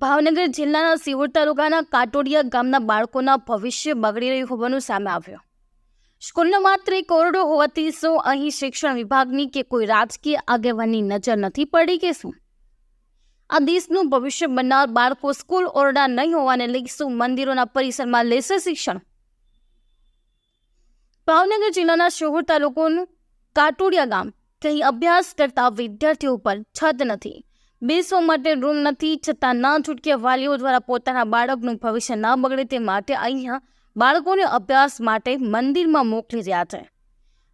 ભાવનગર જિલ્લાના સિહોર તાલુકાના કાટોડિયા ગામના બાળકોના ભવિષ્ય બગડી રહ્યું હોવાનું સામે આવ્યું. સ્કૂલનો માત્ર એક ઓરડો હોવાથી શું અહીં શિક્ષણ વિભાગની કે કોઈ રાજકીય આગેવાની નજર નથી પડી કે શું? આ દેશનું ભવિષ્ય બનનાર બાળકો સ્કૂલ ઓરડા નહીં હોવાને લઈ શું મંદિરોના પરિસરમાં લેશે શિક્ષણ? ભાવનગર જિલ્લાના શોહર તાલુકોનું કાટોડિયા ગામ કંઈ અભ્યાસ કરતા વિદ્યાર્થીઓ પર છત નથી. બેસવા માટે રૂમ નથી, છતાં ના છૂટકે વાલીઓ દ્વારા પોતાના બાળકનું ભવિષ્ય ના બગડે તે માટે અહીંયા બાળકોને અભ્યાસ માટે મંદિરમાં મોકલી રહ્યા છે.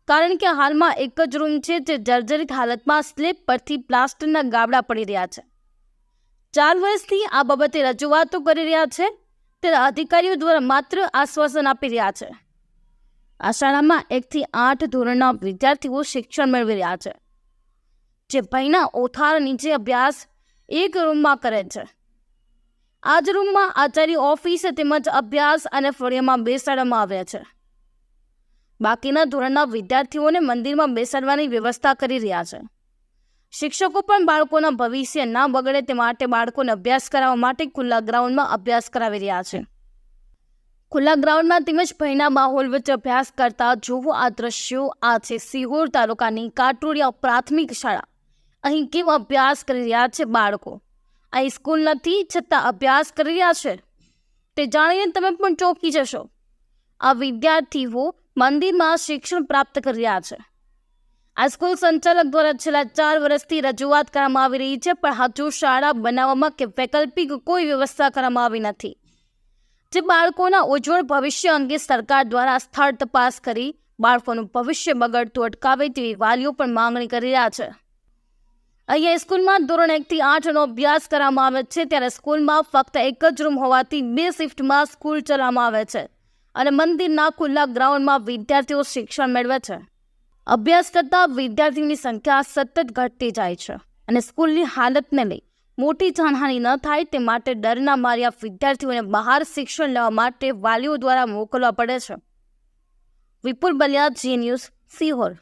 કારણ કે હાલમાં એક જ રૂમ છે જે જર્જરિત હાલતમાં સ્લેબ પરથી પ્લાસ્ટરના ગાબડા પડી રહ્યા છે. ચાર વર્ષથી આ બાબતે રજૂઆતો કરી રહ્યા છે. ત્યારે અધિકારીઓ દ્વારા માત્ર આશ્વાસન આપી રહ્યા છે. આ શાળામાં એકથી આઠ ધોરણના વિદ્યાર્થીઓ શિક્ષણ મેળવી રહ્યા છે. જે ભયના ઓથાર નીચે અભ્યાસ એક રૂમમાં કરે છે. આ જ રૂમમાં આચાર્ય ઓફિસ તેમજ અભ્યાસ અને ફળિયામાં બેસાડવામાં આવ્યા છે. બાકીના ધોરણના વિદ્યાર્થીઓને મંદિરમાં બેસાડવાની વ્યવસ્થા કરી રહ્યા છે. શિક્ષકો પણ બાળકોના ભવિષ્ય ના બગડે તે માટે બાળકોને અભ્યાસ કરાવવા માટે ખુલ્લા ગ્રાઉન્ડમાં અભ્યાસ કરાવી રહ્યા છે. ખુલ્લા ગ્રાઉન્ડમાં તેમજ ભયના માહોલ વચ્ચે અભ્યાસ કરતા જોવું આ દ્રશ્યો આ છે સિહોર તાલુકાની કાટોડિયા પ્રાથમિક શાળા. અહીં કેવો અભ્યાસ કરી રહ્યા છે બાળકો? અહીં સ્કૂલ નથી, છતાં અભ્યાસ કરી રહ્યા છે. તે જાણીને તમે પણ ચોંકી જશો. આ વિદ્યાર્થીઓ મંદિરમાં શિક્ષણ પ્રાપ્ત કરી રહ્યા છે. આ સ્કૂલ સંચાલક દ્વારા છેલ્લા ચાર વર્ષથી રજૂઆત કરવામાં આવી રહી છે, પણ હજુ શાળા બનાવવામાં કે વૈકલ્પિક કોઈ વ્યવસ્થા કરવામાં આવી નથી. જે બાળકોના ઉજ્જવળ ભવિષ્ય અંગે સરકાર દ્વારા સ્થળ તપાસ કરી બાળકોનું ભવિષ્ય બગડતું અટકાવે તેવી વાલીઓ પણ માંગણી કરી રહ્યા છે. અહીંયા સ્કૂલમાં ધોરણ એકથી આઠનો અભ્યાસ કરવામાં આવે છે. ત્યારે સ્કૂલમાં ફક્ત એક જ રૂમ હોવાથી બે શિફ્ટમાં સ્કૂલ ચલાવવામાં આવે છે અને મંદિરના ખુલ્લા ગ્રાઉન્ડમાં વિદ્યાર્થીઓ શિક્ષણ મેળવે છે. અભ્યાસ કરતા વિદ્યાર્થીઓની સંખ્યા સતત ઘટતી જાય છે અને સ્કૂલની હાલતને લઈ મોટી જાનહાનિ ન થાય તે માટે ડરના માર્યા વિદ્યાર્થીઓને બહાર શિક્ષણ લેવા માટે વાલીઓ દ્વારા મોકલવા પડે છે. Vipul Baliya, Zee News, Sihor.